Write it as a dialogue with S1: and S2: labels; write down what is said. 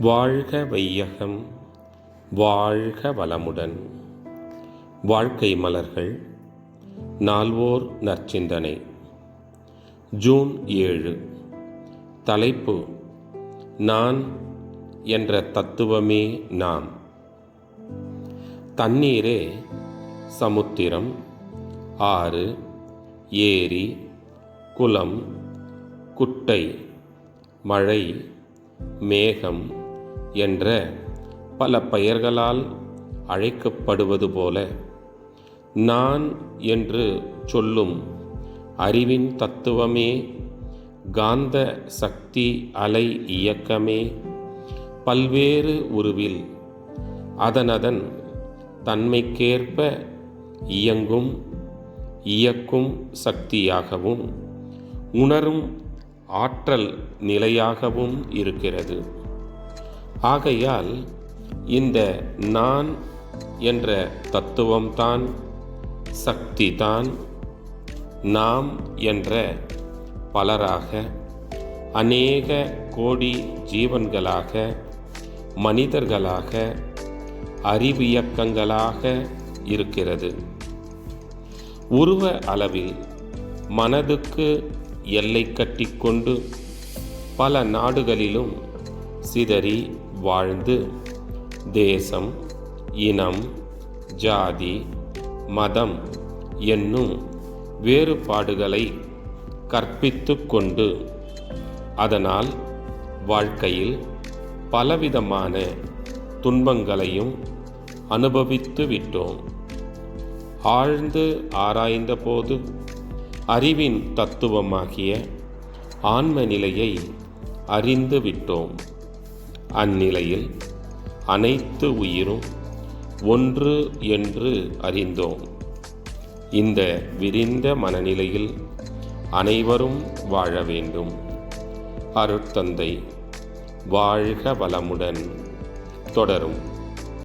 S1: வாழ்க வையகம் வாழ்க வளமுடன். வாழ்க்கை மலர்கள் நால்வோர் நற்சிந்தனை. ஜூன் ஏழு. தலைப்பு நான் என்ற தத்துவமே நாம். தண்ணீரே சமுத்திரம் ஆறு ஏரி குளம் குட்டை மழை மேகம் என்ற பல பெயர்களால் அழைக்கப்படுவது போல நான் என்று சொல்லும் அறிவின் தத்துவமே காந்த சக்தி அலை இயக்கமே பல்வேறு உருவில் அதனதன் தன்மைக்கேற்ப இயங்கும் இயக்கும் சக்தியாகவும் உணரும் ஆற்றல் நிலையாகவும் இருக்கிறது. ஆகையால் இந்த நான் என்ற தத்துவம்தான் சக்தி தான் நாம் என்ற பலராக அநேக கோடி ஜீவன்களாக மனிதர்களாக அறிவியக்கங்களாக இருக்கிறது. உருவ அளவில் மனதுக்கு எல்லை கட்டிக்கொண்டு பல நாடுகளிலும் சிதறி வாழ்ந்து தேசம் இனம் ஜாதி மதம் என்னும் வேறுபாடுகளை கற்பித்து கொண்டு அதனால் வாழ்க்கையில் பலவிதமான துன்பங்களையும் அனுபவித்து விட்டோம். ஆழ்ந்து ஆராய்ந்தபோது அறிவின் தத்துவமாகிய ஆன்ம நிலையை அறிந்து விட்டோம். அந்நிலையில் அனைத்து உயிரும் ஒன்று என்று அறிந்தோம். இந்த விரிந்த மனநிலையில் அனைவரும் வாழ வேண்டும். அருட்தந்தை வாழ்க வளமுடன். தொடரும்.